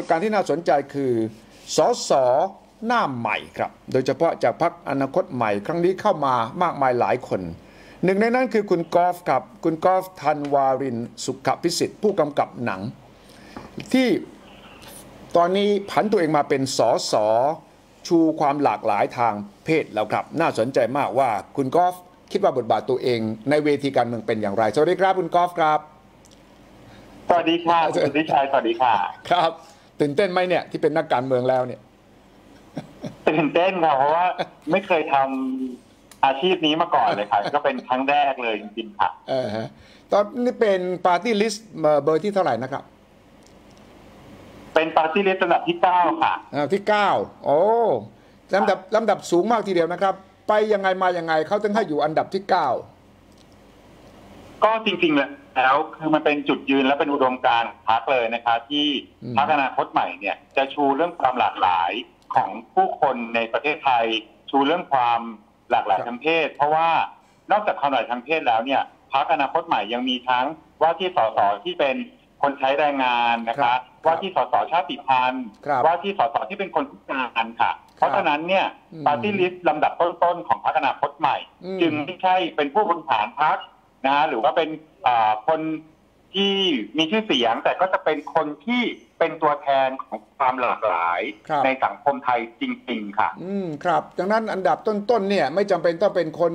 ฏการณ์ที่น่าสนใจคือสอสอหน้าใหม่ครับ โดยเฉพาะจากพรรคอนาคตใหม่ ครั้งนี้เข้ามามากมายหลายคน หนึ่งในนั้นคือคุณกอล์ฟครับ คุณกอล์ฟธันวารินสุขพิสิทธิ์ผู้กำกับหนัง ที่ตอนนี้ผันตัวเองมาเป็นสอสอชูความหลากหลายทางเพศแล้วครับ น่าสนใจมากว่าคุณกอล์ฟคิดว่าบทบาทตัวเองในเวทีการเมืองเป็นอย่างไรสวัสดีครับคุณกอล์ฟครับ สวัสดีค่ะคุณสุทธิชัยสวัสดีค่ะ ครับ ตื่นเต้นไหมเนี่ยที่เป็นนักการเมืองแล้วเนี่ยตื่นเต้นค่ะเพราะว่าไม่เคยทำอาชีพนี้มาก่อนเลยค่ะก็เป็นครั้งแรกเลยจริงๆค่ะเออฮะตอนนี้เป็นปาร์ตี้ลิสต์เบอร์ที่เท่าไหร่นะครับ เป็นปาร์ตี้ลิสต์ลำดับที่เก้าค่ะอ่าที่9โอ้ลำดับลำดับสูงมากทีเดียวนะครับ ไปยังไงมายังไงเขาถึงให้อยู่อันดับที่9ก็จริงๆแล้ วคือมันเป็นจุดยืนและเป็นอุดมการณ์พรรคเลยนะคะที่อืมพรรคอนาคตใหม่เนี่ยจะชูเรื่องความหลากหลายของผู้คนในประเทศไทย ชูเรื่องความหลากหลายทางเพศ เพราะว่านอกจากความหลากหลายทางเพศแล้วเนี่ยพรรคอนาคตใหม่ยังมีทั้งว่าที่สสที่เป็นคนใช้แรงงานนะครัคะบว่าที่สสชาติพันธุ์ครับว่าที่สสที่เป็นคนพิการค่ะ เพราะฉะนั้นเนี่ยอืมปาร์ตี้ลิสต์ลำดับต้นๆของพรรคอนาคตใหม่อืมจึงไม่ใช่เป็นผู้บริหารพรรคนะฮะหรือว่าเป็นอ่า คนที่มีชื่อเสียงแต่ก็จะเป็นคนที่เป็นตัวแทนของความหลากหลายครับในสังคมไทยจริง ๆ ค่ะ อืมครับ ดังนั้นอันดับต้น ๆ เนี่ย ไม่จำเป็นต้องเป็นคน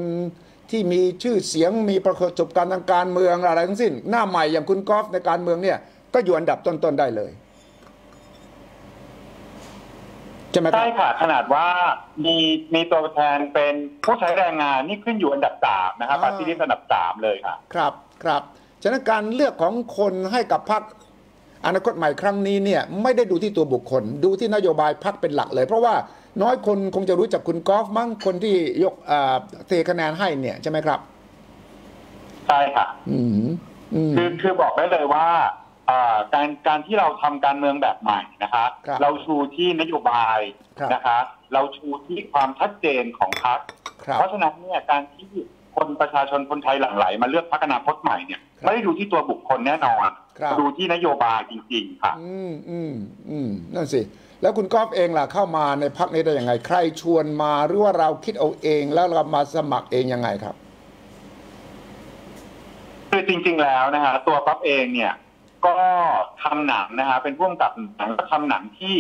ที่มีชื่อเสียงมีประสบการณ์ทางการเมืองอะไรทั้งสิ้น หน้าใหม่อย่างคุณกอล์ฟในการเมืองเนี่ย ก็อยู่อันดับต้น ๆ ได้เลยใช่ไหมครัใช่บค่ะขนาดว่ามีมีตัวแทนเป็นผู้ใช้แรงงานนี่ขึ้นอยู่อันดับสามนะครับอ่าปาร์ตี้ลิสต์อันดับสามเลยค่ะครับครับฉะนั้นการเลือกของคนให้กับพรรคอนาคตใหม่ครั้งนี้เนี่ยไม่ได้ดูที่ตัวบุคคล ดูที่นโยบายพรรคเป็นหลักเลย เพราะว่าน้อยคนคงจะรู้จักคุณกอล์ฟมั้งคนที่ยกอ่าเทคะแนนให้เนี่ยใช่ไหมครับ ใช่ค่ะ อืมอืมคือคือบอกได้เลยว่าอ่า การการที่เราทำการเมืองแบบใหม่นะคะครับเราชูที่นโยบายครับนะคะ เราชูที่ความชัดเจนของพรรคครับเพราะฉะนั้นเนี่ยการที่คนประชาชนคนไทยหลั่งไหลมาเลือกพรรคอนาคตใหม่เนี่ยครับไม่ได้ดูที่ตัวบุคคลแน่นอนครับดูที่นโยบายจริง ๆ ค่ะ อืมอืมอืมนั่นสิ แล้วคุณกอล์ฟเองล่ะเข้ามาในพักนี้ได้ยังไง ใครชวนมาหรือว่าเราคิดเอาเองแล้วเรามาสมัครเองยังไงครับ คือจริง ๆ แล้วนะฮะตัวป๊อปเองเนี่ย ก็ทำหนังนะฮะเป็นพ่วงกับหนังก็ทำหนังที่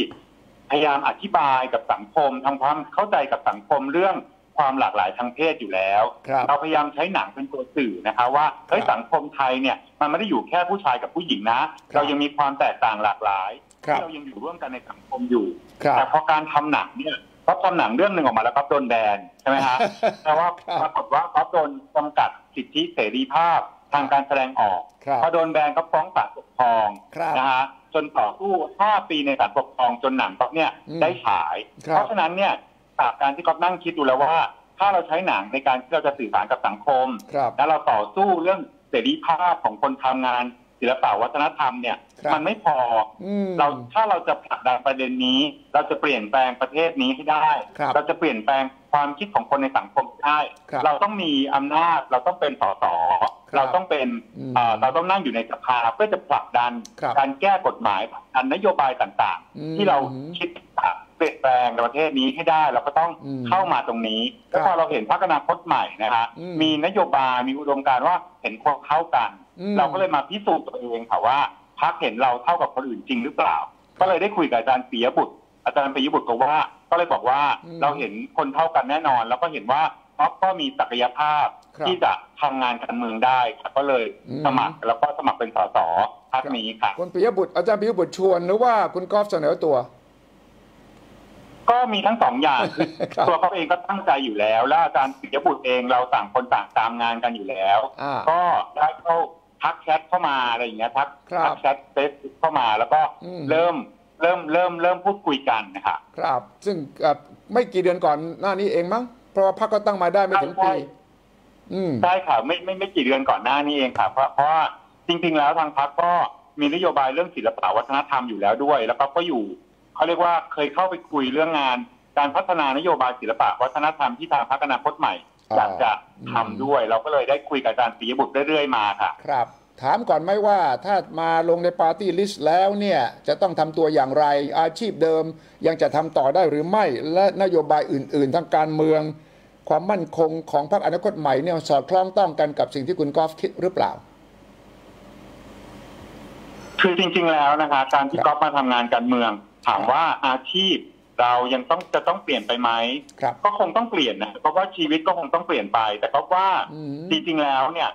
พยายามอธิบายกับสังคมทำความเข้าใจกับสังคมเรื่องความหลากหลายทางเพศอยู่แล้วครับเราพยายามใช้หนังเป็นตัวสื่อนะคะว่าเฮ้ยครับสังคมไทยเนี่ยมันไม่ได้อยู่แค่ผู้ชายกับผู้หญิงนะครับเรายังมีความแตกต่างหลากหลายครับที่เรายังอยู่ร่วมกันในสังคมอยู่ครับแต่พอการทำหนังเนี่ยพอทำหนังเรื่องหนึ่งออกมาแล้วก็โดนแบนใช่ไหมฮะแต่ว่าครับปรากฏว่าเขาโดนจำกัดสิทธิเสรีภาพ ทางการแสดงออกครับพอโดนแบนก็ฟ้องศาลปกครองครับนะฮะจนต่อสู้ 5 ปีในศาลปกครองจนหนังก็เนี่ยอืมได้ฉายครับเพราะฉะนั้นเนี่ยจากการที่ก๊อฟนั่งคิดดูแล้วว่า ถ้าเราใช้หนังในการที่เราจะสื่อสารกับสังคมครับแล้วเราต่อสู้เรื่องเสรีภาพของคนทำงาน ศิลปะวัฒนธรรมเนี่ยครับมันไม่พออืมเราถ้าเราจะผลักดันประเด็นนี้ เราจะเปลี่ยนแปลงประเทศนี้ให้ได้ ครับเราจะเปลี่ยนแปลงความคิดของคนในสังคมให้ได้ ครับเราต้องมีอำนาจเราต้องเป็นสสครับเราต้องเป็นอืมเอ่อเราต้องนั่งอยู่ในสภาเพื่อจะผลักดันครับการแก้กฎหมายผลักดันนโยบายต่างอืมๆ ที่เราคิด เปลี่ยนแปลงประเทศนี้ให้ได้เราก็ต้องอืมเข้ามาตรงนี้แล้วคพรับอเราเห็นพรรคอนาคตใหม่นะคะอืมมีนโยบายมีอุดมการณ์ว่าเห็นคนเข้ากันอืมเราก็เลยมาพิสูจน์ตัวเองค่ะว่าพักเห็นเราเท่ากับคนอื่นจริงหรือเปล่า ก็เลยได้คุยกับอาจารย์ปิยบุตร อาจารย์ปิยบุตรก็ว่าก็เลยบอกว่าอืมเราเห็นคนเท่ากันแน่นอน แล้วก็เห็นว่าพ็อปก็มีศักยภาพครับที่จะทำงานการเมืองได้ค่ะก็เลยอืมสมัครแล้วก็สมัครเป็นสสพักนี้ค่ะคุณปิยบุตรอาจารย์ปิยบุตรชวนหรือว่าคุณกอล์ฟเสนอตัว ก็มีทั้งสองอย่างครับตัวเขาเองก็ตั้งใจอยู่แล้ว แล้วอาจารย์ปิยบุตรเองเราต่างคนต่างตามงานกันอยู่แล้วอ่าก็ได้เข้าทักแชทเข้ามาอะไรอย่างเงี้ยทักครับทักแชทเฟซเข้ามาแล้วก็อืมเริ่มเริ่มเริ่มเริ่มพูดคุยกันนะคะครับ ซึ่งเอ่อไม่กี่เดือนก่อนหน้านี้เองมั้งเพราะว่าพรรคก็ตั้งมาได้ไม่ถึงปีใช่อืมใช่ค่ะไม่ไม่ไม่กี่เดือนก่อนหน้านี้เองค่ะเพราะเพราะว่าจริง ๆ แล้วทางพรรคก็มีนโยบายเรื่องศิลปะวัฒนธรรมอยู่แล้วด้วย แล้วก็ก็อยู่ เขาเรียกว่าเคยเข้าไปคุยเรื่องงาน การพัฒนานโยบายศิลปะวัฒนธรรมที่ทางพรรคอนาคตใหม่อ่าอยากจะทำด้วย เราก็เลยได้คุยกับอาจารย์ปิยบุตรเรื่อยๆมาค่ะ ครับ ถามก่อนไหมว่าถ้ามาลงในปาร์ตี้ลิสต์แล้วเนี่ย จะต้องทำตัวอย่างไรอาชีพเดิม ยังจะทำต่อได้หรือไม่ และนโยบายอื่น ๆ ทางการเมือง ความมั่นคงของพรรคอนาคตใหม่เนี่ยสอดคล้องต้องกันกับสิ่งที่คุณกอล์ฟคิดหรือเปล่าคือจริง ๆ แล้วนะคะการที่ครับก๊อฟมาทำงานการเมือง ถามว่าอาชีพเรายังต้องจะต้องเปลี่ยนไปไหมครับก็คงต้องเปลี่ยนนะเพราะว่าชีวิตก็คงต้องเปลี่ยนไป แต่ก็ว่าอืมจริงๆแล้วเนี่ย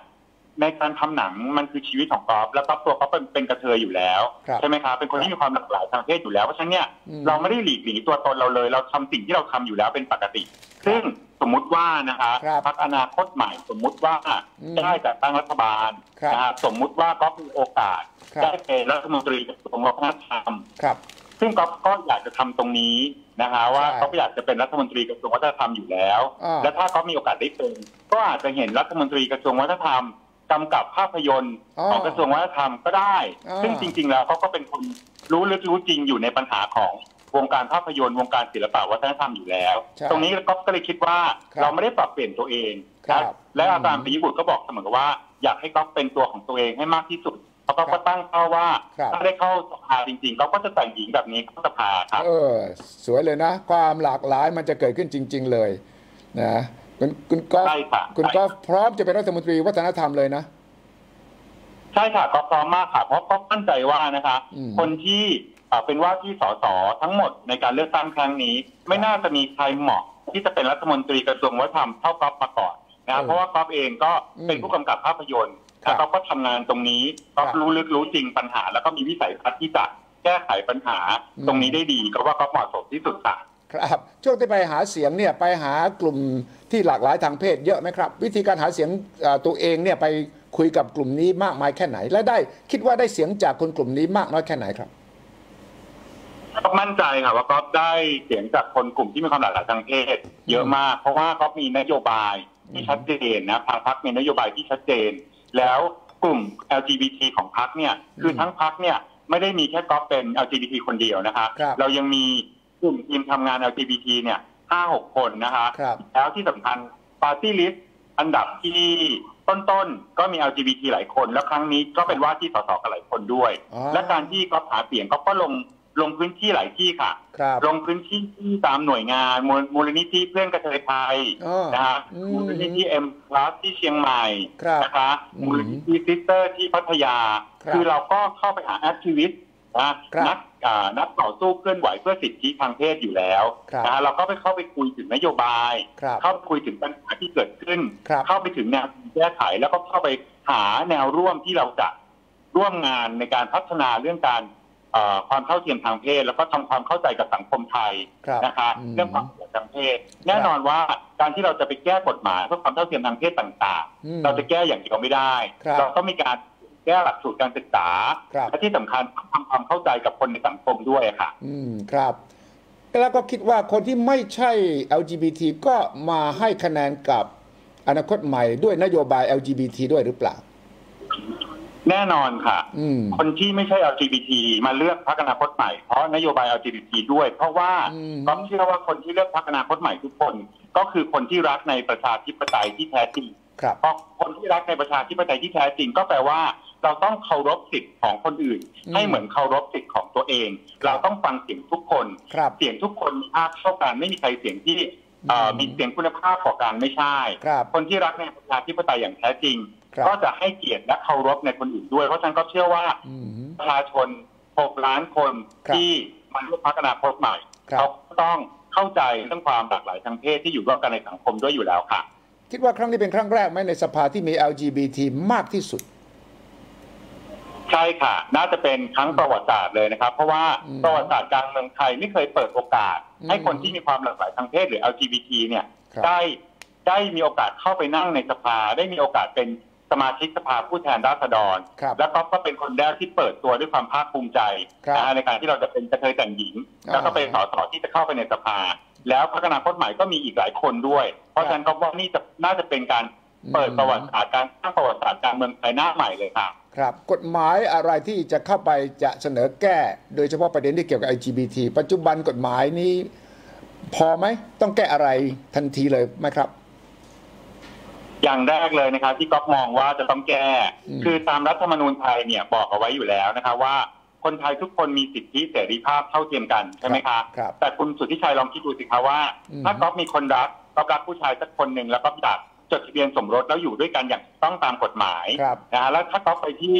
ในการทำหนังมันคือชีวิตของก๊อฟแล้วก๊อฟตัวก๊อฟเป็นเป็นกระเทยอยู่แล้วครับใช่ไหมครับเป็นคนที่มีความหลากหลายทางเพศอยู่แล้วเพราะฉะนั้นเนี่ยอืมเราไม่ได้หลีกหนีตัวตนเราเลย เราทำสิ่งที่เราทำอยู่แล้วเป็นปกติ ซึ่งสมมุติว่านะคะครับพรรคอนาคตใหม่สมมุติว่าอืมได้จัดตั้งรัฐบาลครับนะครับสมมุติว่าก๊อฟมีโอกาสครับได้เป็นรัฐมนตรีกระทรวงวัฒนธรรมครับ ซึ่งก๊อฟก็อยากจะทำตรงนี้นะคะ ว่าใช่ก๊อฟอยากจะเป็นรัฐมนตรีกระทรวงวัฒนธรรมอยู่แล้วอ่าและถ้าก๊อฟมีโอกาสได้เป็นก็อาจจะเห็นรัฐมนตรีกระทรวงวัฒนธรรมกำกับภาพยนตร์อ๋อของกระทรวงวัฒนธรรมก็ได้อ่าซึ่งจริง ๆ แล้วเขาก็เป็นคนรู้ลึกรู้จริงอยู่ในปัญหาของวงการภาพยนตร์วงการศิลปะวัฒนธรรมอยู่แล้วใช่ตรงนี้ก๊อฟก็เลยคิดว่าครับเราไม่ได้ปรับเปลี่ยนตัวเองครับนะและอาจารอืย์มปิยบุตรก็บอกเสมอว่า อยากให้ก๊อฟเป็นตัวของตัวเองให้มากที่สุด เพราะก๊อฟครัก็บตั้งเป้าว่าครับถ้าได้เข้าสภาจริงๆก๊อฟก็จะแต่งหญิงแบบนี้เข้าสภาครับเออ สวยเลยนะ ความหลากหลายมันจะเกิดขึ้นจริง ๆ เลยนะคุณคุณกอล์ฟใช่ค่ะคุณกอล์ฟพร้อมจะเป็นรัฐมนตรีวัฒนธรรมเลยนะใช่ค่ะก็พร้อมมากค่ะเพราะก็มั่นใจว่านะคะอืมคนที่เอ่อเป็นว่าที่สสทั้งหมดในการเลือกตั้งครั้งนี้ ไม่น่าจะมีใครเหมาะที่จะเป็นรัฐมนตรีกระทรวงวัฒนธรรมเท่าก๊อฟมาก่อนนะคเออรับเพราะว่าก๊อฟเองก็เป็นอืมผู้กำกับภาพยนตร์ครับ แล้วก๊อฟก็ทำงานตรงนี้ก๊อฟครับรู้ลึกรู้จริงปัญหา แล้วก็มีวิสัยทัศน์ที่จะแก้ไขปัญหาอืมตรงนี้ได้ดีก็ว่าก๊อฟเหมาะสมที่สุดค่ะครับช่วงที่ไปหาเสียงเนี่ยไปหากลุ่มที่หลากหลายทางเพศเยอะไหมครับ วิธีการหาเสียงเอ่อตัวเองเนี่ยไปคุยกับกลุ่มนี้มากมายแค่ไหน และได้คิดว่าได้เสียงจากคนกลุ่มนี้มากน้อยแค่ไหนครับก็มั่นใจค่ะว่าก๊อฟได้เสียงจากคนกลุ่มที่มีความหลากหลายทางเพศเยอะมาก เพราะว่าก๊อฟมีนโยบายที่ชัดเจนนะทางพรรคมีนโยบายที่ชัดเจน แล้วกลุ่ม LGBT ของพรรคเนี่ยคือทั้งพรรคเนี่ยไม่ได้มีแค่ก๊อฟเป็น LGBT คนเดียวนะคะครับเรายังมีกลุ่มทีมทำงาน LGBT เนี่ยห้าหกคนนะคะครับแล้วที่สำคัญปาร์ตี้ลิสต์อันดับที่ต้นๆ ก็มี LGBT หลายคน แล้วครั้งนี้ก็เป็นว่าที่สสกันหลายคนด้วยอ๋อและการที่ก๊อฟหาเสียงก๊อฟก็ลง ลงพื้นที่หลายที่ค่ะ ครับ ลงพื้นที่ที่ตามหน่วยงานมูลมูลนิธิเพื่อนกระเทยไทยอ๋อนะฮะอืมมูลนิธิเอ็มพลัสที่เชียงใหม่ครับนะคะอืมมูลนิธิซิสเตอร์ที่พัทยา ครับคือเราก็เข้าไปหาแอคทิวิสต์นะครับ นักอ่านักต่อสู้เคลื่อนไหวเพื่อสิทธิทางเพศอยู่แล้วครับ นะฮะเราก็ไปเข้าไปคุยถึงนโยบาย ครับ เข้าไปคุยถึงปัญหาที่เกิดขึ้น ครับ เข้าไปถึงแนวทางแก้ไขแล้วก็เข้าไปหาแนวร่วมที่เราจะร่วมงานในการพัฒนาเรื่องการเอ่อ ความเท่าเทียมทางเพศ แล้วก็ทำความเข้าใจกับสังคมไทยครับนะคะอืมเรื่องความเท่าเทียมทางเพศ แน่นอนว่าการที่เราจะไปแก้กฎหมายเพื่อความเท่าเทียมทางเพศต่างอืมๆเราจะแก้อย่างเดียวไม่ได้ครับเราต้องมีการแก้หลักสูตรการศึกษาครับและที่สำคัญต้องทำความเข้าใจกับคนในสังคมด้วยค่ะ อืมครับแล้วก็คิดว่าคนที่ไม่ใช่ LGBT ก็มาให้คะแนนกับอนาคตใหม่ด้วยนโยบาย LGBT ด้วยหรือเปล่า แน่นอนค่ะอืมคนที่ไม่ใช่ LGBT มาเลือกพรรคอนาคตใหม่เพราะนโยบาย LGBT ด้วย เพราะว่าอืมก็เชื่อว่าคนที่เลือกพรรคอนาคตใหม่ทุกคน ก็คือคนที่รักในประชาธิปไตยที่แท้จริงครับเพราะคนที่รักในประชาธิปไตยที่แท้จริง ก็แปลว่า เราต้องเคารพสิทธิ์ของคนอื่นอืมให้เหมือนเคารพสิทธิ์ของตัวเองครับเราต้องฟังเสียงทุกคนครับเสียงทุกคนมีค่าเท่ากันไม่มีใครเสียงที่เอ่ออื มมีเสียงคุณภาพกว่ากันไม่ใช่ครับคนที่รักในประชาธิปไตยอย่างแท้จริงครับก็จะให้เกียรติและเคารพในคนอื่นด้วย เพราะฉะนั้นก็เชื่อว่าอืมประชาชน 6 ล้านคนครับที่มาเลือกพรรคอนาคตใหม่ครับเขาก็ต้องเข้าใจเรื่องความหลากหลายทางเพศที่อยู่ร่วมกันในสังคมด้วยอยู่แล้วค่ะ คิดว่าครั้งนี้เป็นครั้งแรกไหมในสภาที่มี LGBT มากที่สุด ใช่ค่ะ น่าจะเป็นครั้งประวัติศาสตร์เลยนะครับ เพราะว่าอืมประวัติศาสตร์การเมืองไทยไม่เคยเปิดโอกาสอืมให้คนที่มีความหลากหลายทางเพศหรือ LGBT เนี่ยครับได้ได้มีโอกาสเข้าไปนั่งในสภา ได้มีโอกาสเป็นสมาชิกสภาผู้แทนราษฎรครับแล้วก็ก็เป็นคนแรกที่เปิดตัวด้วยความภาคภูมิใจครับนะฮะในการที่เราจะเป็นกระเทยแต่งหญิงอ่าแล้วก็เป็นสสที่จะเข้าไปในสภา แล้วพรรคอนาคตใหม่ก็มีอีกหลายคนด้วย เพราะฉะนั้นก็ว่านี่จะน่าจะเป็นการเปิดอืมประวัติศาสตร์การสร้างประวัติศาสตร์การเมืองไทยหน้าใหม่เลยค่ะ ครับกฎหมายอะไรที่จะเข้าไปจะเสนอแก้ โดยเฉพาะประเด็นที่เกี่ยวกับ LGBT ปัจจุบันกฎหมายนี้พอไหมต้องแก้อะไรทันทีเลยไหมครับ อย่างแรกเลยนะครับ ที่ก๊อฟมองว่าจะต้องแก้อืมคือตามรัฐธรรมนูญไทยเนี่ยบอกเอาไว้อยู่แล้วนะครับว่าคนไทยทุกคนมีสิทธิเสรีภาพเท่าเทียมกันใช่ไหมคะครับแต่คุณสุทธิชัยลองคิดดูสิคะว่าอืมถ้าก๊อฟมีคนรักก๊อฟรักผู้ชายสักคนหนึ่งแล้วก็อยาก จดทะเบียนสมรสแล้วอยู่ด้วยกันอย่างถูกต้องตามกฎหมายครับ นะฮะแล้วถ้าก๊อฟไปที่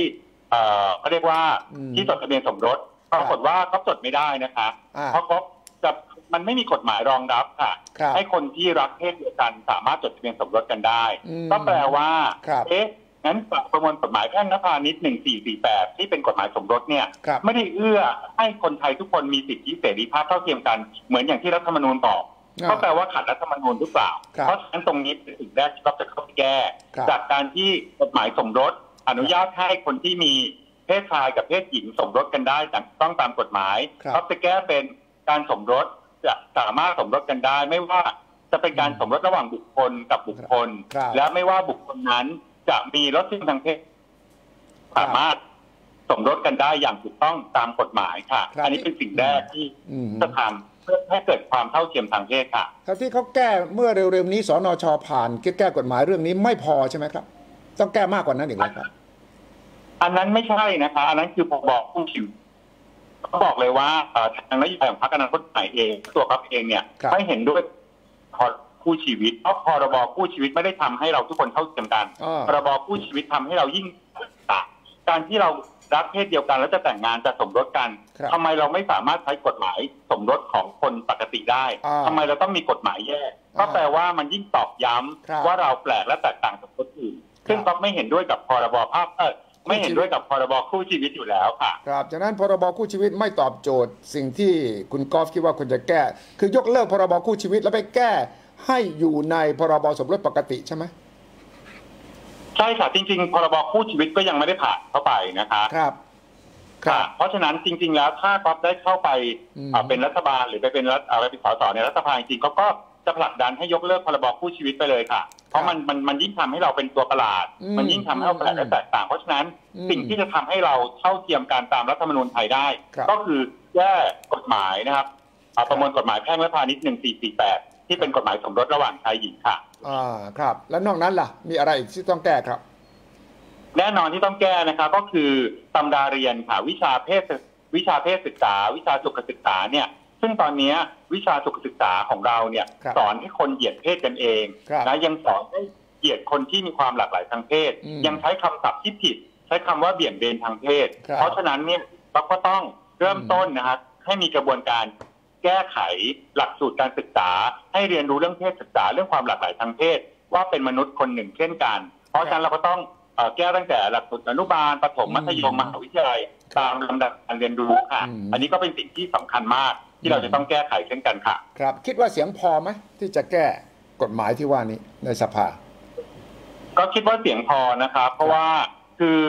เอ่อเขาเรียกว่าอืมที่จดทะเบียนสมรสปรากฏว่าก๊อฟจดไม่ได้นะคะอ่า เพราะก๊อฟจะมันไม่มีกฎหมายรองรับค่ะ ครับ ให้คนที่รักเพศเดียวกันสามารถจดทะเบียนสมรสกันได้ อืมก็แปลว่า ครับ เอ๊ะ งั้นประมวลกฎหมายแพ่งนภาณิชย์1448 ที่เป็นกฎหมายสมรสเนี่ย ครับ ไม่ได้เอื้อให้คนไทยทุกคนมีสิทธิเสรีภาพเท่าเทียมกัน เหมือนอย่างที่รัฐธรรมนูญบอกอ่า ก็แปลว่าขัดรัฐธรรมนูญหรือเปล่าครับเพราะฉะนั้นตรงนี้เป็นสิ่งแรกที่ก็จะเข้าไปแก้ครับจากการที่กฎหมายสมรสอนุญาตให้คนที่มีเพศชายกับเพศหญิงสมรสกันได้แต่ต้องตามกฎหมายครับก็จะแก้เป็นการสมรสจะสามารถสมรสกันได้ ไม่ว่าจะเป็นการสมรสระหว่างบุคคลกับบุคคลครับและไม่ว่าบุคคลนั้นจะมีรสนิยมทางเพศครับสามารถสมรสกันได้อย่างถูกต้องตามกฎหมายค่ะครับอันนี้เป็นสิ่งแรกที่อืมจะทำ เพื่อให้เกิดความเท่าเทียมทางเพศค่ะ ครับที่เขาแก้เมื่อเร็วๆนี้สนชผ่านแก้กฎหมายเรื่องนี้ไม่พอใช่ไหมครับ ต้องแก้มากกว่านั้นอีกไหมครับ อันนั้นไม่ใช่นะคะ อันนั้นคือผมบอกผู้ชิวเขาบอกเลยว่าเอ่อทางนโยบายของพรรคอนาคตใหม่เองตัวเขาเองเนี่ยครับไม่เห็นด้วยพรคู่ชีวิตเพราะพรบคู่ชีวิตไม่ได้ทำให้เราทุกคนเท่าเทียมกันอ่าพรบคู่ชีวิตทำให้เรายิ่งต่างการที่เรา รักเพศเดียวกันแล้วจะแต่งงานจะสมรสกันครับทำไมเราไม่สามารถใช้กฎหมายสมรสของคนปกติได้อ่าทำไมเราต้องมีกฎหมายแยกก็แปลว่ามันยิ่งตอกย้ำครับว่าเราแปลกและแตกต่างจากคนอื่น ซึ่งครับก็ไม่เห็นด้วยกับพรบภาพเออไม่เห็นด้วยกับพรบคู่ชีวิตอยู่แล้วค่ะครับจากนั้นพรบคู่ชีวิตไม่ตอบโจทย์ สิ่งที่คุณกอล์ฟคิดว่าควรจะแก้ คือยกเลิกพรบคู่ชีวิตแล้วไปแก้ให้อยู่ในพรบสมรสปกติใช่ไหมใช่ค่ะจริงๆพรบคู่ชีวิตก็ยังไม่ได้ผ่านเข้าไปนะคะครับค่ะเพราะฉะนั้นจริง ๆ แล้วถ้าก๊อฟได้เข้าไปอืมอ่าเป็นรัฐบาลหรือไปเป็นรัฐอะไรเป็นสสในรัฐบาลจริงๆก็ก็จะผลักดันให้ยกเลิกพรบคู่ชีวิตไปเลยค่ะ เพราะมันมันมันยิ่งทำให้เราเป็นตัวประหลาดอืมมันยิ่งทำให้เราแปลกและแตกต่าง เพราะฉะนั้นอืมสิ่งที่จะทำให้เราเท่าเทียมกันตามรัฐธรรมนูญไทยได้ครับก็คือแก้กฎหมายนะครับอ่าประมวลกฎหมายแพ่งและพาณิชย์1448 ที่เป็นกฎหมายสมรสระหว่างชายหญิงค่ะ อ่าครับ แล้วนอกนั้นล่ะ มีอะไรอีกที่ต้องแก้ครับ แน่นอนที่ต้องแก้นะครับ ก็คือตำราเรียนค่ะวิชาเพศวิชาเพศศึกษา วิชาสุขศึกษาเนี่ย ซึ่งตอนเนี้ยวิชาสุขศึกษาของเราเนี่ยครับสอนให้คนเหยียดเพศกันเองครับนะยังสอนให้เหยียดคนที่มีความหลากหลายทางเพศอืมยังใช้คำศัพท์ที่ผิด ใช้คำว่าเบี่ยงเบนทางเพศครับเพราะฉะนั้นเนี่ยเราก็ต้องเริ่มต้นนะครับให้มีกระบวนการ แก้ไขหลักสูตรการศึกษา ให้เรียนรู้เรื่องเพศศึกษาเรื่องความหลากหลายทางเพศ ว่าเป็นมนุษย์คนหนึ่งเช่นกัน เพราะฉะนั้นเราก็ต้องเอ่อแก้ตั้งแต่หลักสูตรอนุบาลประถมมัธยมอืมมหาวิทยาลัยครับตามลำดับการเรียนรู้ค่ะอืมอันนี้ก็เป็นสิ่งที่สำคัญมากที่เราจะต้องแก้ไขเช่นกันค่ะ ครับ คิดว่าเสียงพอไหมที่จะแก้กฎหมายที่ว่านี้ในสภา ก็คิดว่าเสียงพอนะครับ เพราะว่าคือ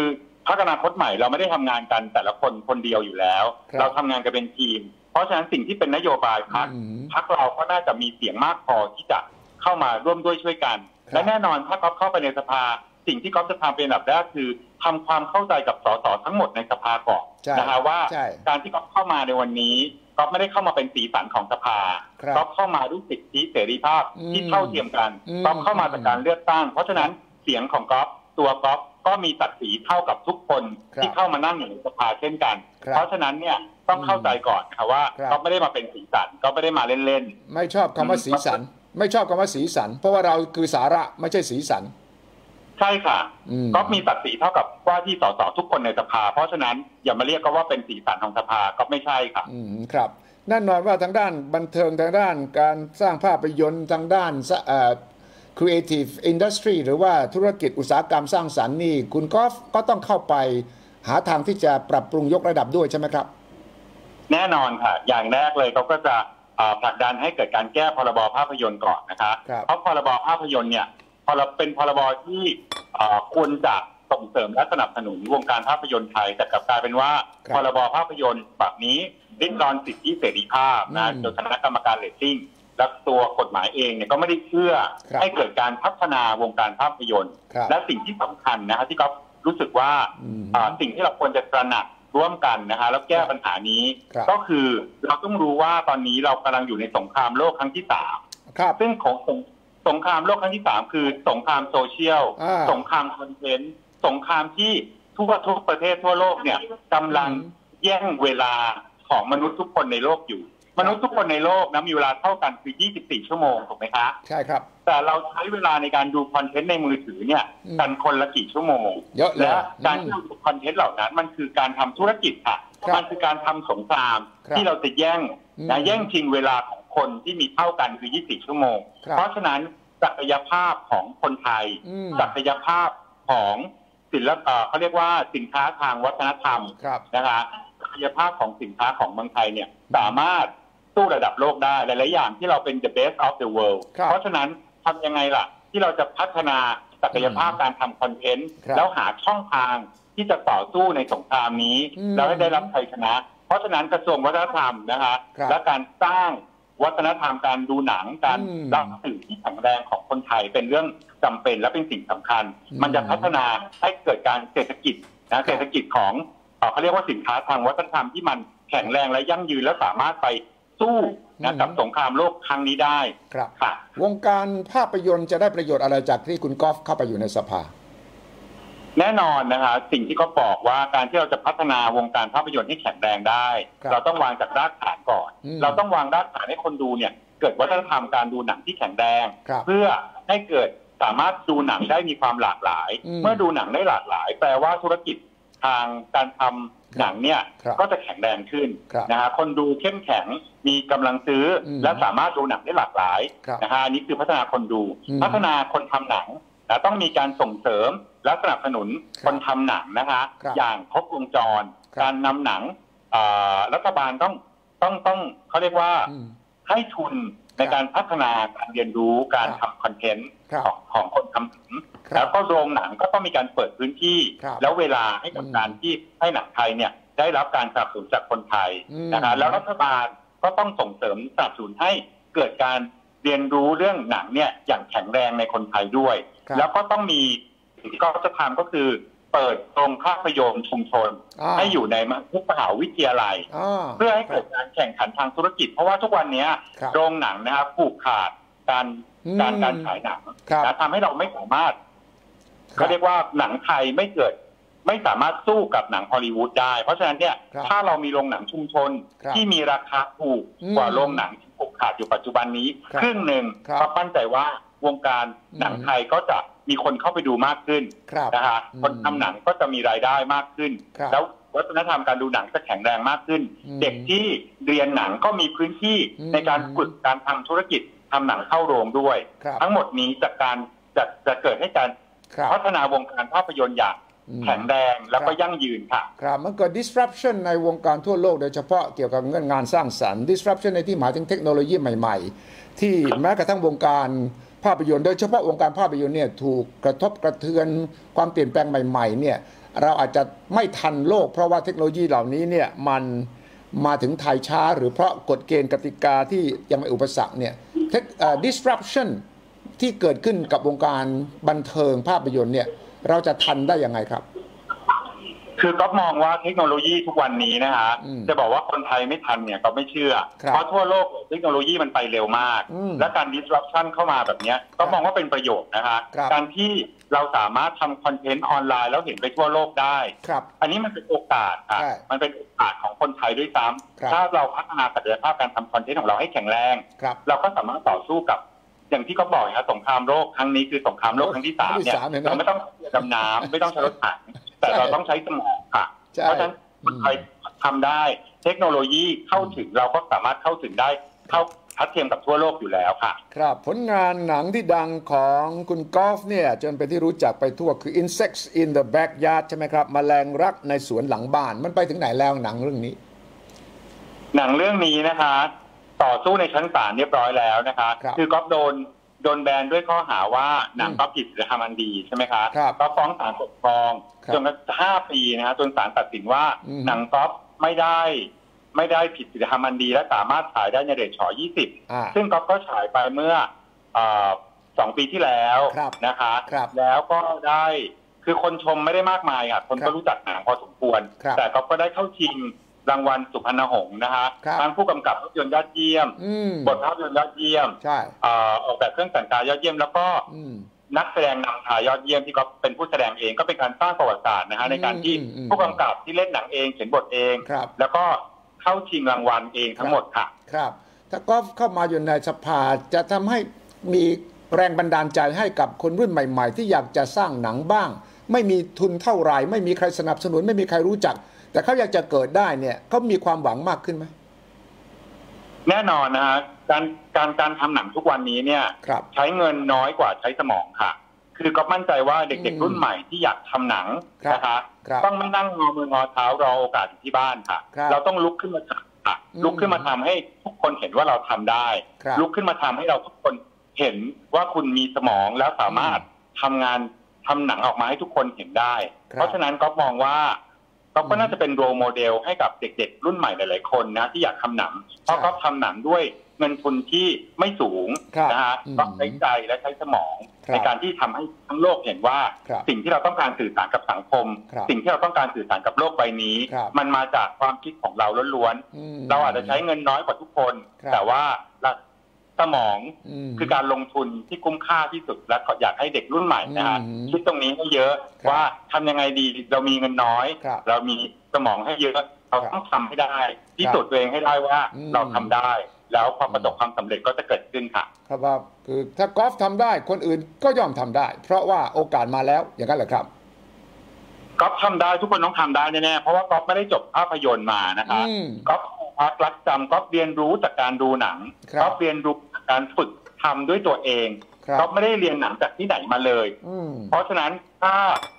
พรรคอนาคตใหม่เราไม่ได้ทำงานกันแต่ละคนคนเดียวอยู่แล้วครับเราทำงานกันเป็นทีม เพราะฉะนั้นสิ่งที่เป็นนโยบายพรรคอืมพรรคเราก็น่าจะมีเสียงมากพอที่จะเข้ามาร่วมด้วยช่วยกันครับและแน่นอนถ้าก๊อฟเข้าไปในสภา สิ่งที่ก๊อฟจะทำเป็นอันดับแรกคือทำความเข้าใจกับสสทั้งหมดในสภาก่อนใช่นะคะว่าใช่การที่ก๊อฟเข้ามาในวันนี้ก๊อฟไม่ได้เข้ามาเป็นสีสันของสภาครับก๊อฟเข้ามาด้วยสิทธิเสรีภาพที่อืมเท่าเทียมกันอืมก๊อฟเข้ามาจากการเลือกตั้ง เพราะฉะนั้นเสียงของก๊อฟตัวก๊อฟก็มีศักดิ์ศรีเท่ากับทุกคนครับที่เข้ามานั่งอยู่ในสภาเช่นกันครับเพราะฉะนั้นเนี่ย ต้องเข้าใจก่อนนะคะว่าครับก๊อฟไม่ได้มาเป็นสีสันก๊อฟไม่ได้มาเล่นไม่ชอบคำว่าสีสัน ไม่ชอบคำว่าสีสัน เพราะว่าเราคือสาระไม่ใช่สีสันๆใช่ค่ะอืมก๊อฟมีศักดิ์ศรีเท่ากับว่าที่สสทุกคนในสภา เพราะฉะนั้นอย่ามาเรียกก็ว่าเป็นสีสันของสภาก็ไม่ใช่ค่ะ อืมครับแน่นอนว่าทางด้านบันเทิงทางด้านการสร้างภาพยนตร์ทางด้านสะเอ่อ creative industry หรือว่าธุรกิจอุตสาหกรรมสร้างสรรค์นี่ คุณกอฟก็ต้องเข้าไปหาทางที่จะปรับปรุงยกระดับด้วยใช่ไหมครับ แน่นอนค่ะ อย่างแรกเลยเขาก็จะเอ่อผลักดันให้เกิดการแก้พรบภาพยนตร์ก่อนนะคะครับเพราะพรบภาพยนตร์เนี่ยพรเป็นพรบที่เอ่อควรจะส่งเสริมและสนับสนุนวงการภาพยนตร์ไทยแต่กลับกลายเป็นว่าครับพรบภาพยนตร์แบบนี้ริดรอนสิทธิเสรีภาพนะอืมโดยคณะกรรมการเรตติ้งและตัวกฎหมายเองเนี่ยก็ไม่ได้เชื่อครับให้เกิดการพัฒนาวงการภาพยนตร์ครับและสิ่งที่สำคัญนะฮะที่ก็รู้สึกว่าอืมอ่าสิ่งที่เราควรจะตระหนัก ร่วมกันนะฮะแล้วแก้ปัญหานี้ครับก็คือเราต้องรู้ว่าตอนนี้เรากำลังอยู่ในสงครามโลกครั้งที่สามครับซึ่งของสงสงครามโลกครั้งที่สามคือสงครามโซเชียลอ่าสงครามคอนเทนต์สงครามที่ทั่วทุกประเทศทั่วโลกเนี่ยกำลังอืมแย่งเวลาของมนุษย์ทุกคนในโลกอยู่ มนุษย์ทุกคนในโลกนะมีเวลาเท่ากันคือ 24 ชั่วโมงถูกไหมคะใช่ครับ แต่เราใช้เวลาในการดูคอนเทนต์ในมือถือเนี่ยอืมกันคนละกี่ชั่วโมงเยอะเลยและการอืมที่เราดูคอนเทนต์เหล่านั้น มันคือการทำธุรกิจค่ะครับมันคือการทำสงครามครับที่เราจะแย่งอืมนะแย่งชิงเวลาของคนที่มีเท่ากันคือ 24 ชั่วโมงครับเพราะฉะนั้นศักยภาพของคนไทยอืมศักยภาพของศิลปะเขาเรียกว่าสินค้าทางวัฒนธรรมครับนะคะศักยภาพของสินค้าของเมืองไทยเนี่ยสามารถ สู้ระดับโลกได้หลายๆอย่างที่เราเป็น the best of the world ครับเพราะฉะนั้นทำยังไงล่ะ ที่เราจะพัฒนาศักยภาพการทำคอนเทนต์ครับแล้วหาช่องทางที่จะต่อสู้ในสงครามนี้อืมแล้วให้ได้รับชัยชนะ เพราะฉะนั้นกระทรวงวัฒนธรรมนะคะครับและการสร้างวัฒนธรรมการดูหนังการอืมรับสื่อที่แข็งแรงของคนไทยเป็นเรื่องจำเป็นและเป็นสิ่งสำคัญอืมมันจะพัฒนาให้เกิดการเศรษฐกิจครันะบเศรษฐกิจของเอ่อเขาเรียกว่าสินค้าทางวัฒนธรรมที่มันแข็งแรงและยั่งยืนและสามารถไป สู้นะกับสงครามโลกครั้งนี้ได้ครับค่ะวงการภาพยนตร์จะได้ประโยชน์อะไรจากที่คุณกอล์ฟเข้าไปอยู่ในสภา แน่นอนนะคะสิ่งที่เขาบอกว่าการที่เราจะพัฒนาวงการภาพยนตร์ให้แข็งแรงได้ครับเราต้องวางจากรากฐานก่อนอืมเราต้องวางรากฐานให้คนดูเนี่ยเกิดวัฒนธรรมการดูหนังที่แข็งแรงครับเพื่อให้เกิดสามารถดูหนังได้มีความหลากหลายอืมเมื่อดูหนังได้หลากหลาย แปลว่าธุรกิจทางการทำ หนังเนี่ยครับก็จะแข็งแรงขึ้นครับนะฮะคนดูเข้มแข็งมีกำลังซื้ออมและสามารถดูหนังได้หลากหลายครับนะฮะอันนี้คือพัฒนาคนดู อืมพัฒนาคนทำหนังนะต้องมีการส่งเสริมและสนับสนุนครับคนทำหนังนะคะครับอย่างครบวงจร ครับ การนำหนังเอ่อรัฐบาลต้องต้องต้องเขาเรียกว่า อืม ให้ทุนในการพัฒนาการเรียนรู้การครับทำคอนเทนต์ครับ ของของคนทำหนังครับ แล้วก็โรงหนังก็ต้องมีการเปิดพื้นที่ครับแล้วเวลาให้กับอืมการที่ให้หนังไทยเนี่ยได้รับการสนับสนุนจากคนไทยอืมนะคะแล้วรัฐบาลก็ต้องส่งเสริมสนับสนุนให้เกิดการเรียนรู้เรื่องหนังเนี่ยอย่างแข็งแรงในคนไทยด้วยครับแล้วก็ต้องมีสิ่งที่เขาจะทำก็คือ เปิดโรงภาพยนตร์ชุมชนอ่าให้อยู่ในทุกมหาวิทยาลัยอ่าเพื่อให้เกิดการแข่งขันทางธุรกิจ เพราะว่าทุกวันเนี้ยครับโรงหนังนะครับผูกขาดการอืมการการฉายหนังครับนะทำให้เราไม่สามารถ ครัเขาบเรียกว่าหนังไทยไม่เกิด ไม่สามารถสู้กับหนังฮอลลีวูดได้ เพราะฉะนั้นเนี่ยครับถ้าเรามีโรงหนังชุมชนครับที่มีราคาถูกอืมกว่าโรงหนังที่ผูกขาดอยู่ปัจจุบันนี้ครับครึ่งหนึ่งครับก็ปั้นใจว่าวงการหนังอืมไทยก็จะมีคนเข้าไปดูมากขึ้นครับนะคะอืมคนทำหนังก็จะมีรายได้มากขึ้นครับแล้ววัฒนธรรมการดูหนังจะแข็งแรงมากขึ้นอืมเด็กที่เรียนหนังก็มีพื้นที่อืมในการฝึกการทำธุรกิจทำหนังเข้าโรงด้วยครับทั้งหมดนี้จากการจะจะเกิดให้การครับ พัฒนาวงการภาพยนตร์อย่างอืมแข็งแรงแล้วก็ครับยั่งยืนค่ะ ครับมันเกิด disruption ในวงการทั่วโลกโดยเฉพาะเกี่ยวกับเรื่องงานสร้างสรรค์ disruption ในที่หมายถึงเทคโนโลยีใหม่ ๆ ที่แม้กระทั่งวงการภาพยนตร์โดยเฉพาะวงการภาพยนตร์เนี่ยถูกกระทบกระเทือนความเปลี่ยนแปลงใหม่ๆเนี่ยเราอาจจะไม่ทันโลก เพราะว่าเทคโนโลยีเหล่านี้เนี่ยมันมาถึงไทยช้า หรือเพราะกฎเกณฑ์กติกาที่ยังเป็นอุปสรรคเนี่ยเทคเอ่อ disruption ที่เกิดขึ้นกับวงการบันเทิงภาพยนตร์เนี่ย เราจะทันได้ยังไงครับ คือก็มองว่าเทคโนโลยีทุกวันนี้นะฮะอืมจะบอกว่าคนไทยไม่ทันเนี่ยก็ไม่เชื่อครับเพราะทั่วโลกเทคโนโลยีมันไปเร็วมากอืมและการ disruption เข้ามาแบบเนี้ยก็มองว่าเป็นประโยชน์นะคะครับการที่เราสามารถทำคอนเทนต์ออนไลน์แล้วเห็นไปทั่วโลกได้ครับอันนี้มันเป็นโอกาสค่ะใช่มันเป็นโอกาสของคนไทยด้วยซ้ครับำถ้าเราพัฒนาศักยภาพการทำคอนเทนต์ของเราให้แข็งแรงครับเราก็สามารถต่อสู้กับ อย่างที่เขาบอกนะสงครามโลกครั้งนี้คือสงครามโลกครั้งที่สามเนี่ยครั้งที่สามเห็นไหมเราไม่ต้องดำน้ำไม่ต้องใช้รถถังแต่ใช่เราต้องใช้สมองค่ะใช่เพราะฉะนั้นคนไทยทำได้เทคโนโลยีเข้าถึงเราก็สามารถเข้าถึงได้เข้าทัดเทียมกับทั่วโลกอยู่แล้วค่ะ ครับผลงานหนังที่ดังของคุณกอล์ฟเนี่ยจนเป็นที่รู้จักไปทั่วคือ Insects in the Backyard ใช่ไหมครับมแมลงรักในสวนหลังบ้านมันไปถึงไหนแล้วหนังเรื่องนี้ หนังเรื่องนี้นะคะ ต่อสู้ในชั้นศาลเรียบร้อยแล้วนะคะครับอก๊อฟโดนโดนแบนด้วยข้อหาว่าหนังอืมก๊อฟผิดศีลธรรมอันดีใช่ไหมคะครับก็ฟ้องศาลปกครองครับจนกระทั่งห้าปีนะฮะจนศาลตัดสินว่าอืม หนังก๊อฟไม่ได้ ไม่ได้ผิดศีลธรรมอันดี และสามารถฉายได้ในเรทฉอ20อ่าซึ่งก๊อฟก็ฉายไปเมื่อเอ่อสองปีที่แล้วครับนะคะ ครับแล้วก็ได้คือคนชมไม่ได้มากมายค่ะคนครัก็บรู้จักหนังพอสมควร ครับ แต่ก๊อฟก็ได้เข้าชิง รางวัลสุพรรณหงส์นะฮะครับทั้งผู้กำกับภาพยนตร์ยอดเยี่ยม อืมบทภาพยนตร์ยอดเยี่ยมใช่ เอ่อออกแบบเครื่องแต่งกายยอดเยี่ยม แล้วก็อืม นักแสดงนำชายยอดเยี่ยมที่ก็เป็นผู้แสดงเองก็เป็นการสร้างประวัติศาสตร์นะฮะในการที่อืมอืม ผู้กำกับที่เล่นหนังเองเขียนบทเอง ครับ แล้วก็เข้าชิงรางวัลเองทั้งหมดค่ะ ครับ ถ้ากอล์ฟเข้ามาอยู่ในสภาจะทำให้มีแรงบันดาลใจให้กับคนรุ่นใหม่ ๆ ที่อยากจะสร้างหนังบ้าง ไม่มีทุนเท่าไหร่ไม่มีใครสนับสนุน ไม่มีใครรู้จัก แต่เขาอยากจะเกิดได้เนี่ยเขามีความหวังมากขึ้นไหมแน่นอนนะฮะการการการทำหนังทุกวันนี้เนี่ยครับใช้เงินน้อยกว่าใช้สมองค่ะ คือก็มั่นใจว่าเด็กอืมๆรุ่นใหม่ที่อยากทำหนังครับนะคะครับต้องไม่นั่งงอมืองอเท้ารอโอกาสอยู่ที่บ้านค่ะครับเราต้องลุกขึ้นมาทำค่ะอืมลุกขึ้นมาทำให้ทุกคนเห็นว่าเราทำได้ครับลุกขึ้นมาทำให้เราทุกคนเห็นว่าคุณมีสมองแล้วสามารถทำงาน ทำหนังออกมาให้ทุกคนเห็นได้ครับเพราะฉะนั้นก็มองว่าก็ก็น่าจะเป็นโรโมเดลให้กับเด็กๆ รุ่นใหม่หลายๆคนนะที่อยากทำหนัง เพราะใช่ก็ทำหนังด้วยเงินทุนที่ไม่สูงครับนะฮะอืมต้องใช้ใจและใช้สมองครับในการที่ทำให้ทั้งโลกเห็นว่าครับสิ่งที่เราต้องการสื่อสารกับสังคมครับสิ่งที่เราต้องการสื่อสารกับโลกใบนี้ครับมันมาจากความคิดของเราล้วนอืมๆเราอาจจะใช้เงินน้อยกว่าทุกคนครับแต่ว่า สมองมคือการลงทุนที่คุ้มค่าที่สุดและก็อยากให้เด็กรุ่นใหม่นะฮะอืมคิดตรงนี้ให้เยอะครับว่าทำยังไงดีเรามีเงินน้อยครับเรามีสมองให้เยอะเราครับต้องทำให้ได้พิสูจน์ตัวเองให้ได้ว่าอืมเราทำได้ แล้วพอประสบความสำเร็จก็จะเกิดขึ้นค่ะ ครับว่าคือถ้ากอล์ฟทำได้คนอื่นก็ย่อมทำได้ เพราะว่าโอกาสมาแล้วอย่างนั้นเหรอครับก๊อฟทำได้ทุกคนต้องทำได้แน่ๆเพราะว่าก๊อฟไม่ได้จบภาพยนตร์มานะคะอืมก๊อฟ พักรักจำก๊อฟเรียนรู้จากการดูหนังครับก๊อฟเรียนรู้จากการฝึกทำด้วยตัวเองครับก๊อฟไม่ได้เรียนหนังจากที่ไหนมาเลยอืมเพราะฉะนั้นถ้า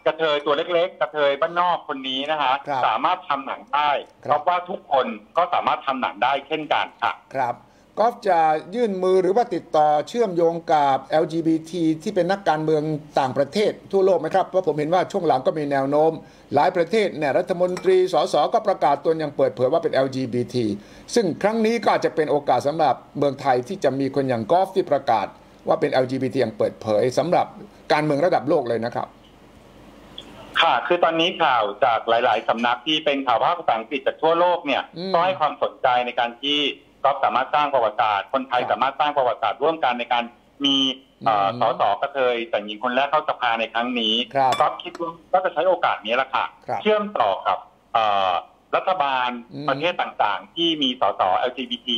กระเทยตัวเล็กๆ กระเทยบ้านนอกคนนี้นะคะครับสามารถทำหนังได้ครับเพราะว่าทุกคนก็สามารถทำหนังได้เช่นกันค่ะครับ กอล์ฟจะยื่นมือหรือว่าติดต่อเชื่อมโยงกับ LGBT ที่เป็นนักการเมืองต่างประเทศทั่วโลกไหมครับ เพราะผมเห็นว่าช่วงหลังก็มีแนวโน้ม หลายประเทศเนี่ยรัฐมนตรีสสก็ประกาศตนอย่างเปิดเผยว่าเป็น LGBT ซึ่งครั้งนี้ก็อาจจะเป็นโอกาสสำหรับเมืองไทยที่จะมีคนอย่างกอล์ฟที่ประกาศ ว่าเป็น LGBT อย่างเปิดเผยสำหรับการเมืองระดับโลกเลยนะครับ ค่ะ คือตอนนี้ข่าวจากหลาย ๆสำนักที่เป็นข่าวภาคภาษาอังกฤษจากทั่วโลกเนี่ยอืมก็ให้ความสนใจในการที่ ก็สามารถสร้างประวัติศาสตร์คนไทยครับสามารถสร้างประวัติศาสตร์ร่วมกันในการมีเอ่ออืมสสกระเทยแต่งหญิงคนแรกเข้าสภาในครั้งนี้ครับก็คิดว่าก็จะใช้โอกาสนี้แหละค่ะครับเชื่อมต่อกับเอ่อรัฐบาลอืมประเทศต่างๆ ที่มีสส LGBT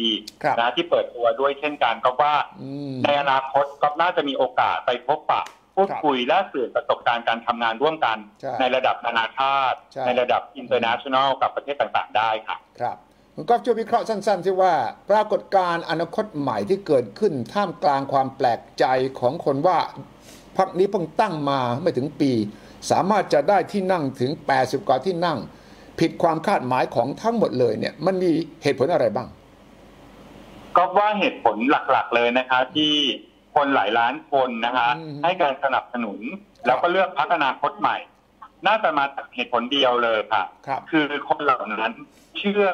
ครับนะที่เปิดตัวด้วยเช่นกันก็ว่าอืมในอนาคตก็น่าจะมีโอกาสไปพบปะพูดครับคุยและเปลี่ยนประสบการณ์การทำงานร่วมกันใช่ในระดับนานาชาติใช่ในระดับ international กับประเทศต่างๆ ได้ค่ะครับ คุณก๊อฟช่วยวิเคราะห์สั้นๆที่ว่า ปรากฏการณ์อนาคตใหม่ที่เกิดขึ้นท่ามกลางความแปลกใจของคนว่าพรรคนี้เพิ่งตั้งมาไม่ถึงปี สามารถจะได้ที่นั่งถึง 80 กว่าที่นั่ง ผิดความคาดหมายของทั้งหมดเลยเนี่ย มันมีเหตุผลอะไรบ้างก็ว่าเหตุผลหลักๆเลยนะคะ ที่คนหลายล้านคนนะคะอืมให้การสนับสนุน แล้วก็เลือกพักอนาคตใหม่ น่าจะมาจากเหตุผลเดียวเลยค่ะครับคือคนเหล่านั้นเชื่อ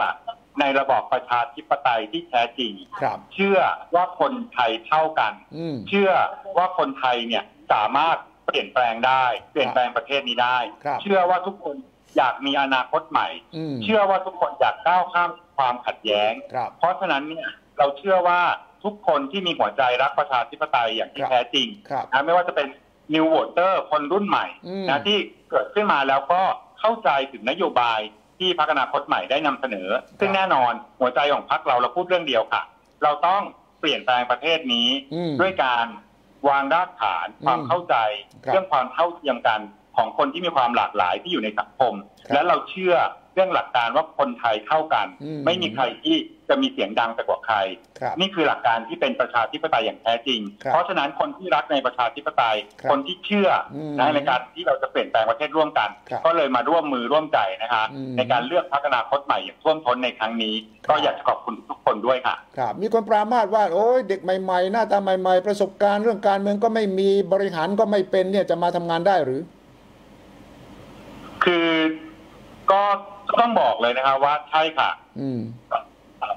ในระบอบประชาธิปไตยที่แท้จริง ครับ เชื่อว่าคนไทยเท่ากัน อืม เชื่อว่าคนไทยเนี่ยสามารถเปลี่ยนแปลงได้ เปลี่ยนแปลงประเทศนี้ได้ ครับ เชื่อว่าทุกคนอยากมีอนาคตใหม่ อืมเชื่อว่าทุกคนอยากก้าวข้ามความขัดแย้ง ครับ เพราะฉะนั้นเนี่ยเราเชื่อว่าทุกคนที่มีหัวใจรักประชาธิปไตยอย่างที่ครับ แท้จริงครับ นะไม่ว่าจะเป็น New Voter คนรุ่นใหม่อืม นะที่เกิดขึ้นมาแล้วก็เข้าใจถึงนโยบาย ที่พรรคอนาคตใหม่ได้นำเสนอ ซึ่งแน่นอนหัวใจของพรรคเราเราพูดเรื่องเดียวค่ะ เราต้องเปลี่ยนแปลงประเทศนี้อืมด้วยการวางรากฐานความอืมเข้าใจครับเรื่องความเท่าเทียมกันของคนที่มีความหลากหลายที่อยู่ในสังคมครับและเราเชื่อเรื่องหลักการว่าคนไทยเท่ากันอืมไม่มีใครที่ จะมีเสียงดังไปกว่าใครครับนี่คือหลักการที่เป็นประชาธิปไตยอย่างแท้จริงครับเพราะฉะนั้นคนที่รักในประชาธิปไตยครับคนที่เชื่ออมนะในการที่เราจะเปลี่ยนแปลงประเทศร่วมกันครับก็เลยมาร่วมมือร่วมใจนะคะอืมในการเลือกพักอนาคตใหม่อย่างท่วมท้นในครั้งนี้ครับก็อยากจะขอบคุณทุกคนด้วยค่ะครับมีคนปรามาสว่าโอ้ยเด็กใหม่ๆหน้าตาใหม่ๆ ประสบการณ์เรื่องการเมืองก็ไม่มีบริหารก็ไม่เป็นเนี่ยจะมาทำงานได้หรือ คือก็ต้องบอกเลยนะคะว่าใช่ค่ะอืม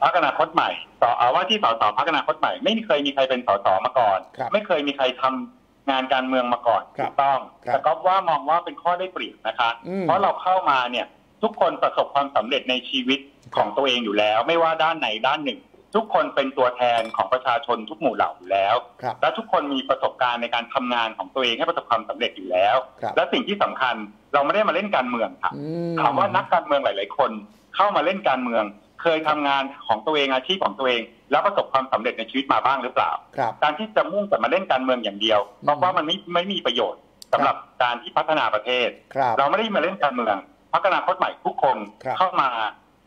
พักอนาคตใหม่ต่อเอาว่าที่สสพักอนาคตใหม่ ไม่เคยมีใครเป็นสสมาก่อนครับไม่เคยมีใครทำงานการเมืองมาก่อนครับถูกต้องครับแต่ก็ว่ามองว่าเป็นข้อได้เปรียบนะคะอืมเพราะเราเข้ามาเนี่ยทุกคนประสบความสำเร็จในชีวิตของตัวเองอยู่แล้ว ไม่ว่าด้านไหนด้านหนึ่ง ทุกคนเป็นตัวแทนของประชาชนทุกหมู่เหล่าอยู่แล้วครับและทุกคนมีประสบการณ์ในการทำงานของตัวเองให้ประสบความสำเร็จอยู่แล้วครับและสิ่งที่สำคัญเราไม่ได้มาเล่นการเมืองค่ะอืมถามว่านักการเมืองหลาย ๆ คน เข้ามาเล่นการเมือง เคยทำงานของตัวเองอาชีพของตัวเอง แล้วประสบความสำเร็จในชีวิตมาบ้างหรือเปล่าครับการที่จะมุ่งแต่มาเล่นการเมืองอย่างเดียวอืมเพราะว่ามันไม่ไม่มีประโยชน์สำหรับการที่พัฒนาประเทศครับเราไม่ได้มาเล่นการเมืองพัฒนาคตใหม่ทุกคนครับเข้ามา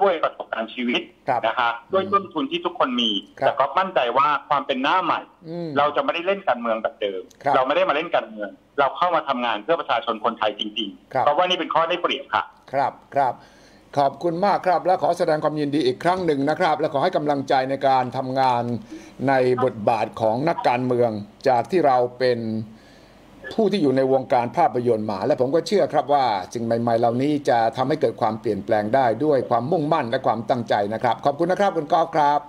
ด้วยประสบการณ์ชีวิตครับนะคะด้วยต้นทุนที่ทุกคนมีครับแต่ก็มั่นใจว่าความเป็นหน้าใหม่อืมเราจะไม่ได้เล่นการเมืองแบบเดิมครับเราไม่ได้มาเล่นการเมือง เราเข้ามาทำงานเพื่อประชาชนคนไทยจริงครับๆเพราะว่านี่เป็นข้อได้เปรียบค่ะ ครับครับ ขอบคุณมากครับ และขอแสดงความยินดีอีกครั้งหนึ่งนะครับ และขอให้กำลังใจในการทำงานในบทบาทของนักการเมือง จากที่เราเป็นผู้ที่อยู่ในวงการภาพยนตร์มา และผมก็เชื่อครับว่าสิ่งใหม่ ๆ เหล่านี้จะทำให้เกิดความเปลี่ยนแปลงได้ด้วยความมุ่งมั่นและความตั้งใจนะครับ ขอบคุณนะครับคุณกอล์ฟครับ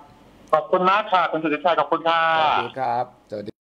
ขอบคุณมากค่ะคุณสุทธิชัยขอบคุณค่ะสวัสดีครับสวัสดี